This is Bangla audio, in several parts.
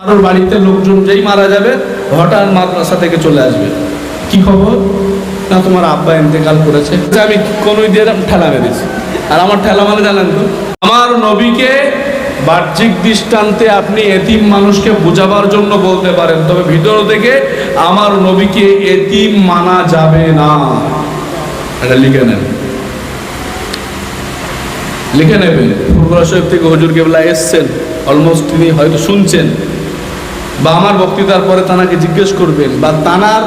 কারোর বাড়িতে লোকজন যেই মারা যাবে, হঠাৎ মাদ্রাসা থেকে চলে আসবে। কি খবর? না, তোমার আব্বা ইন্তেকাল করেছে। আমি কোন দিয়ে ঠেলা মেরেছি আর আমার ঠেলা মানে জানেন তো? আমার নবীকে বাহ্যিক দৃষ্টান্তে আপনি এতিম মানুষকে বোঝাবার জন্য বলতে পারেন, তবে ভিতর থেকে আমার নবীকে এতিম মানা যাবে না। এটা লিখে নেন। লিখে নেবেন। ফুরফুরা শরীফ থেকে হজুর কেবলা এসছেন। অলমোস্ট তিনি হয়তো শুনছেন। বা আমার বক্তৃতার পরে তানাকে জিজ্ঞেস করবেন বা তানার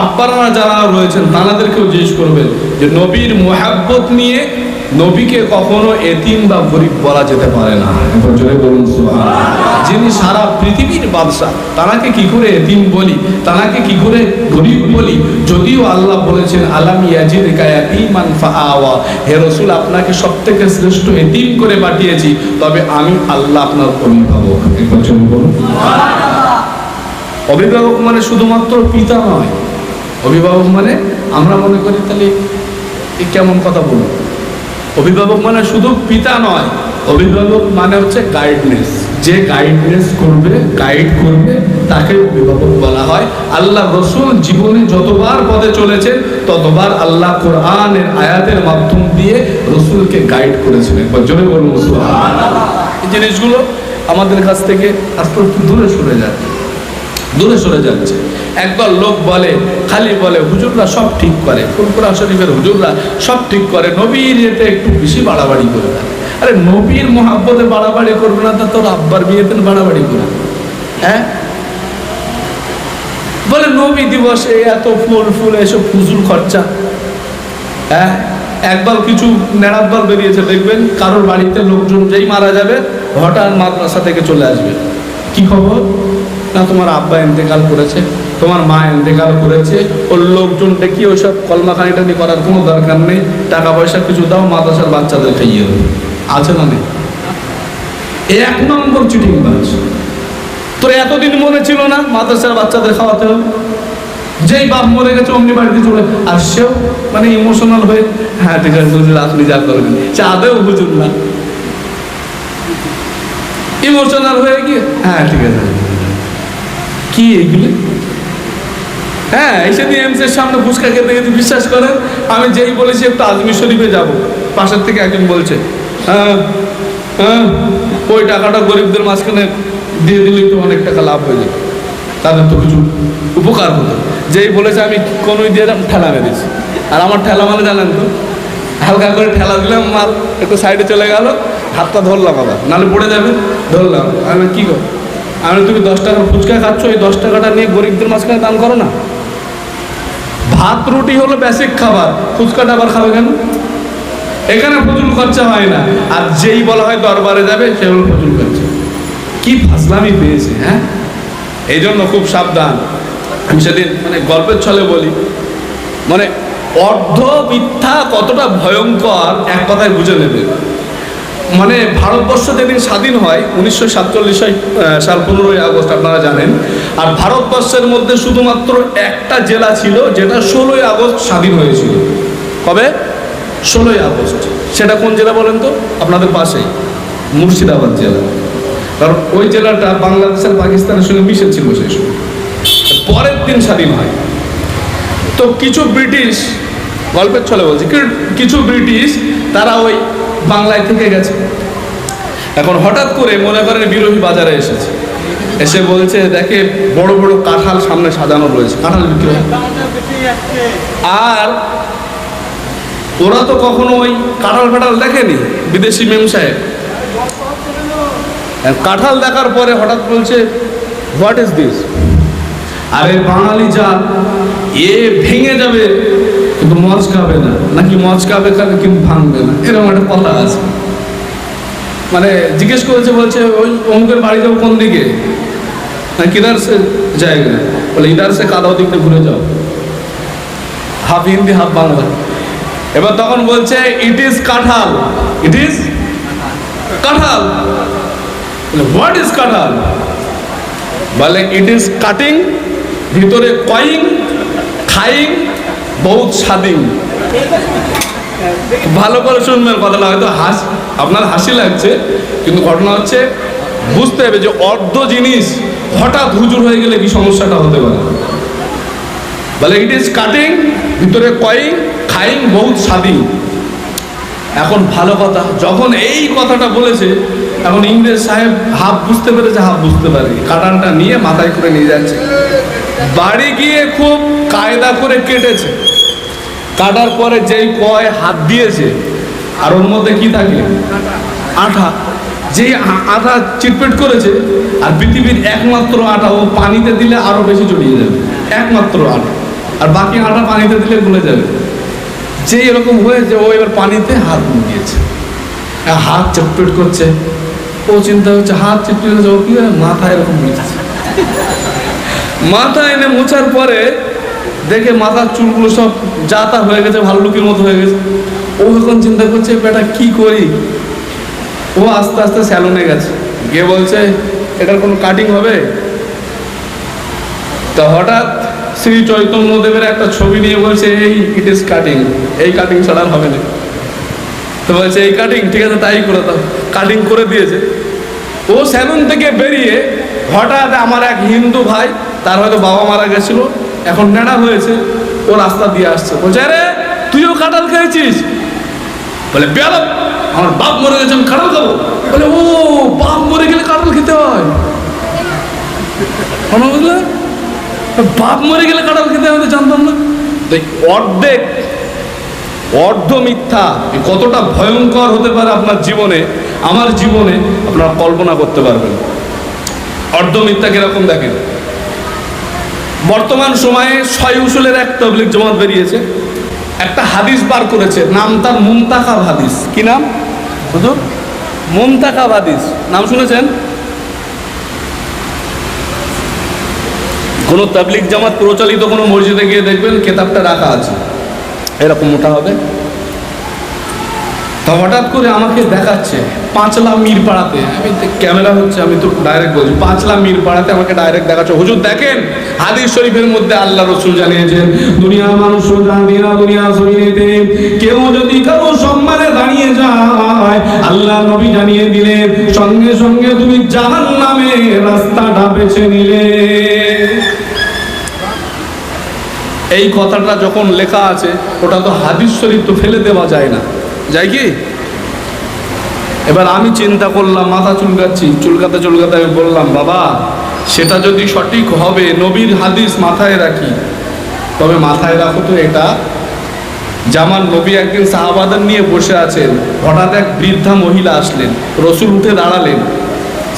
আব্বারা যারা রয়েছেন তানাদেরকেও জিজ্ঞেস করবেন যে নবীর মোহাব্বত নিয়ে নবীকে কখনো এতিম বা গরিব বলা যেতে পারে না। জোরে বলুন যিনি সারা পৃথিবীর বাদশাহ তানাকে কি করে এতিম বলি তানাকে কি করে গরিব বলি? যদিও আল্লাহ বলেছেন আলাম ইয়াজিদ কায়াতিমান ফাআওয়া। হে রসুল আপনাকে সব থেকে শ্রেষ্ঠ এতিম করে পাঠিয়েছি তবে আমি আল্লাহ আপনার অভিভাবক। একবার জোরে বলুন। অভিভাবক মানে শুধুমাত্র পিতা নয়। অভিভাবক মানে আমরা মনে করি তাহলে কেমন কথা বলব? অভিভাবক মানে শুধু পিতা নয়, অভিভাবক মানে হচ্ছে গাইডনেস যে গাইডনেস করবে গাইড করবে, তাকে অভিভাবক বলা হয়। আল্লাহ রসুল জীবনে যতবার পদে চলেছেন, ততবার আল্লাহ কোরআনের আয়াতের মাধ্যম দিয়ে রসুলকে গাইড একবার জোরে বলুন। এই জিনিসগুলো আমাদের কাছ থেকে আস্তে দূরে সরে যায় দূরে সরে যাচ্ছে। একবার লোক বলে, খালি বলে, হুজুররা সব ঠিক করে। ফুরফুরা শরীফের হুজুররা সব ঠিক করে। নবীর এতে একটু বেশি বাড়াবাড়ি করে দেয় আরে নবীর মহাব্বতে বাড়াবাড়ি করবে না তা তোর আব্বার বিয়েতে বাড়াবাড়ি করে হ্যাঁ? বলে নবী দিবসে এত ফুল ফুল, এসব ফুজুল খরচা। হ্যাঁ? একবার কিছু নেড়াব্বার বেরিয়েছে, দেখবেন কারোর বাড়িতে লোকজন যেই মারা যাবে হঠাৎ মাদ্রাসা থেকে চলে আসবে। কি খবর? না, তোমার আব্বা ইন্তেকাল করেছে, তোমার মা ইন্তেকাল করেছে, ওর লোকজন ডেকে ওইসব কলমাখানি টানি করার কোনো দরকার নেই টাকা পয়সা কিছু দাও, মাদ্রাসার বাচ্চাদের খাইয়ে দেবে। আছে না নেই? এক নম্বর চিটিং বাজ। তোর এতদিন মনে ছিল না মাদ্রাসার বাচ্চাদের খাওয়াতে হবে? যেই বাপ মরে গেছে, অমনি বাড়িতে চলে আর সেও মানে ইমোশনাল হয়ে হ্যাঁ ঠিক আছে আপনি যা সে আদেও হুজুর না। ইমোশনাল হয়ে গিয়ে হ্যাঁ ঠিক আছে। কি এগুলি? হ্যাঁ এসে দিয়ে এমস এর সামনে ফুচকা খেতে খেতে বিশ্বাস করেন, আমি যেই বলেছি একটু আজমি শরীফে যাব। পাশের থেকে একজন বলছে হ্যাঁ হ্যাঁ ওই টাকাটা গরিবদের মাঝখানে দিয়ে দিলে একটু অনেক টাকা লাভ হয়ে যাবে তাদের তো কিছু উপকার হতো। যেই বলেছে আমি কোনোই দিয়ে ঠেলা মেরেছি আর আমার ঠেলা মানে জানেন তো, হালকা করে ঠেলা দিলাম, মাল একটু সাইডে চলে গেল, হাতটা ধরলাম আবার, নাহলে পড়ে যাবে, ধরলাম। আমি কি কর আমি তুমি দশ টাকার ফুচকা খাচ্ছ, এই দশ টাকাটা নিয়ে গরিবদের মাঝখানে দান করো না। ভাত, রুটি হলো বেসিক খাবার। ফুচকাটা আবার খাবে কেন? এখানে ফজুল খরচা হয় না। আর যেই বলা হয় দরবারে যাবে, সে হলো ফজুল খরচা। কি ফাসলামি পেয়েছে হ্যাঁ? এই জন্য খুব সাবধান। আমি সেদিন মানে গল্পের ছলে বলি মানে অর্ধ মিথ্যা কতটা ভয়ঙ্কর, এক কথায় বুঝে নেবে। মানে ভারতবর্ষ যেদিন স্বাধীন হয়, উনিশশো সাতচল্লিশ সাল পনেরোই আগস্ট, আপনারা জানেন। আর ভারতবর্ষের মধ্যে শুধুমাত্র একটা জেলা ছিল, যেটা ষোলোই আগস্ট স্বাধীন হয়েছিল। কবে? ষোলোই আগস্ট। সেটা কোন জেলা বলেন তো? আপনাদের পাশেই। মুর্শিদাবাদ জেলা। কারণ ওই জেলাটা বাংলাদেশ আর পাকিস্তানের সঙ্গে মিশে ছিল সেই সময়। পরের দিন স্বাধীন হয়। তো কিছু ব্রিটিশ, গল্পের ছলে বলছি কিছু ব্রিটিশ তারা ওই বাংলায় থেকে গেছে। এখন হঠাৎ করে মনে করেন বিরোধী বাজারে এসেছে। এসে বলছে, দেখে বড় বড় কাঁঠাল সামনে সাজানো রয়েছে। কাঁঠাল বিক্রি হয়। আর ওরা তো কখনো ওই কাঁঠাল ফাটাল দেখেনি, বিদেশি মেম সাহেব। কাঁঠাল দেখার পরে হঠাৎ বলছে হোয়াট ইজ দিস আরে বাঙালি জাত, এ ভেঙে যাবে। কিন্তু মজ খাবে না। নাকি মজ খাবে খাবে কিন্তু ভাঙবে না। এরকম একটা কথা আছে। মানে জিজ্ঞেস করেছে, বলছে, ওই অমুকের বাড়ি যাব কোন দিকে? না কিধার সে জায়গা। বলে ইধার সে কাদাও দিকটা ঘুরে যাও। Half Hindi, half Bangla. এবার তখন বলছে it is kathal. It is kathal? What is kathal? বলে ইট ইজ কাটিং ভিতরে কয়িং খাইং বহুত স্বাধীন। ভালো করে শুনবেন কথাটা হয়তো হাস আপনার হাসি লাগছে, কিন্তু ঘটনা হচ্ছে, বুঝতে হবে যে অর্ধ জিনিস হঠাৎ হুজুর হয়ে গেলে কি সমস্যাটা হতে পারে। বলে ইট ইজ কাটিং ভিতরে কয়িং খাইং বহুত স্বাধীন। এখন ভালো কথা, যখন এই কথাটা বলেছে, এখন ইংরেজ সাহেব হাফ বুঝতে পেরেছে, হাফ বুঝতে পারে কাটানটা নিয়ে মাথায় করে নিয়ে যাচ্ছে। বাড়ি গিয়ে খুব কায়দা করে কেটেছে। কাটার পরে যেই কয় হাত দিয়েছে, আর ওর মধ্যে কি থাকে? আঠা। যেই আঠা চিটপেট করেছে, আর পৃথিবীর একমাত্র আটা ও পানিতে দিলে আরও বেশি জড়িয়ে যাবে। একমাত্র আটা আর বাকি আটা পানিতে দিলে গলে যাবে। যে এরকম হয়েছে, ও এবার পানিতে হাত দিয়েছে হাত চটপট করছে। ও চিন্তা হচ্ছে হাত চটপট করছে ও কি? মাথা এরকম মাথা এনে মোছার পরে দেখে মাথার চুলগুলো সব যাতা হয়ে গেছে ভাল্লুকের মতো হয়ে গেছে। ও এখন চিন্তা করছে, বেটা, কি করি? ও আস্তে আস্তে স্যালুনে গেছে। গিয়ে বলছে, এটার কোনো কাটিং হবে? তো হঠাৎ শ্রী চৈতন্যদেবের একটা ছবি নিয়ে বলছে, এই ইট ইজ কাটিং এই কাটিং ছাড়া হবে না। তো বলছে, এই কাটিং ঠিক আছে, তাই করে দাও। কাটিং করে দিয়েছে। ও স্যালুন থেকে বেরিয়ে হঠাৎ আমার এক হিন্দু ভাই তার হয়তো বাবা মারা গেছিল, এখন নেড়া হয়েছে, ও রাস্তা দিয়ে আসছে। বলছে, আরে, তুইও কাঁঠাল খেয়েছিস? বলে বেয়াল আমার বাপ মরে গেছে, আমি কাঁঠাল খাব। বলে, ও, বাপ মরে গেলে কাঁঠাল খেতে হয়। কোনো বুঝলে? বাপ মরে গেলে কাঁঠাল খেতে হবে জানতাম না। তো অর্ধেক, অর্ধ মিথ্যা কতটা ভয়ঙ্কর হতে পারে আপনার জীবনে, আমার জীবনে আপনারা কল্পনা করতে পারবেন। অর্ধ মিথ্যা কীরকম দেখেন? বর্তমান সময়ে ছয় উসুলের এক তবলিক জমাত বেরিয়েছে। একটা হাদিস বার করেছে, নাম তার মুমতাকাব হাদিস। কি নাম? হুজুর? মুমতাকাব হাদিস। নাম শুনেছেন? কোনো তাবলিক জামাত প্রচলিত কোনো মসজিদে গিয়ে দেখবেন, কেতাবটা রাখা আছে। এরকম মোটা হবে? তো হঠাৎ করে আমাকে দেখাচ্ছে, পাঁচলা মির পাড়াতে আমি ক্যামেরা হচ্ছে, আমি তো ডাইরেক্ট বলছি, পাঁচলা মির পাড়াতে আমাকে ডাইরেক্ট দেখাচ্ছে। হুজুর, দেখেন, হাদিস শরীফের মধ্যে আল্লাহ রসুল জানিয়েছেন দুনিয়ার মানুষ জানবে না দুনিয়া জমিনেতে কেউ যদি কারও সম্মানে দাঁড়িয়ে যায়, আল্লাহ নবী জানিয়ে দিলেন, সঙ্গে সঙ্গে তুমি জাহান নামে রাস্তাটা বেছে নিলে। এই কথাটা যখন লেখা আছে, ওটা তো হাদিস শরীফ তো ফেলে দেওয়া যায় না। যায় কি? এবার আমি চিন্তা করলাম, মাথা চুলকাচ্ছি, চুলকাতে চুলকাতে আমি বললাম, বাবা, সেটা যদি সঠিক হবে, নবীর হাদিস মাথায় রাখি। তবে মাথায় রাখো তো এটা, জামান নবী একদিন সাহাবাদের নিয়ে বসে আছেন, হঠাৎ এক বৃদ্ধা মহিলা আসলেন, রসুল উঠে দাঁড়ালেন,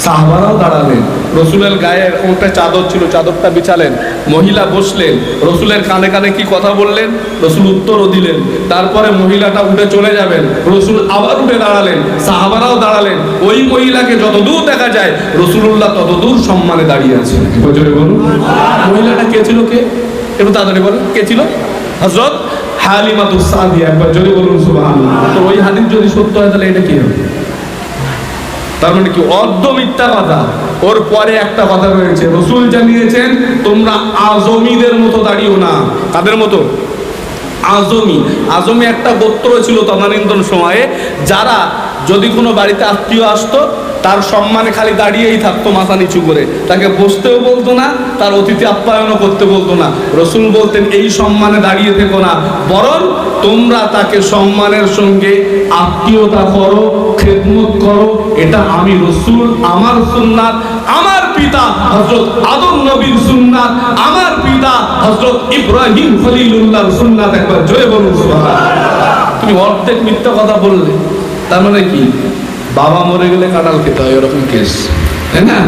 সাহাবারাও দাঁড়ালেন। রসুলের গায়ে এরকম একটা চাদর ছিল, চাদরটা বিছালেন। মহিলা বসলেন। রসুলের কানে কানে কি কথা বললেন? রসুল উত্তরও দিলেন। তারপরে মহিলাটা উঠে চলে যাবেন। রসুল আবার উঠে দাঁড়ালেন। সাহাবারাও দাঁড়ালেন। ওই মহিলাকে যতদূর দেখা যায় রসুল্লাহ ততদূর সম্মানে দাঁড়িয়ে আছে মহিলাটা কে ছিল কে? একটু তাড়াতাড়ি বলেন, কে ছিল? হজরত হালিমাতুস সাদিয়া একবার জোরে বলুন, সুবহানাল্লাহ। তো ওই হাদিস যদি সত্য হয়, তাহলে এটা কি হবে? তার মানে কি, অর্ধ মিথ্যা কথা। ওর পরে একটা কথা রয়েছে। রসুল জানিয়েছেন, তোমরা আজমিদের মতো দাঁড়িও না। তাদের মতো? আজমি। আজমি একটা গোত্র ছিল তদানীন্তন সময়ে, যারা যদি কোনো বাড়িতে আত্মীয় আসতো তার সম্মানে খালি দাঁড়িয়েই থাকতো মাথা নিচু করে। তাকে বসতেও বলতো না, তার অতিথি আপ্যায়নও করতে বলতো না। রসুল বলতেন, এই সম্মানে দাঁড়িয়ে থেকো না। বরং তোমরা তাকে সম্মানের সঙ্গে আত্মীয়তা করো, খেদমত করো। এটা আমি রসুল, আমার সুন্নাত, আমার পিতা হজরত আদম নবীর সুন্নাত, আমার পিতা হজরত ইব্রাহিম খলিলুল্লাহর সুন্নাত। একবার জয় বলুন। তুমি অর্ধেক মিথ্যা কথা বললে, তার মানে কি? বাবা মরে গেলে কাঁঠাল খেতে হয় এরকম কেস তাই না?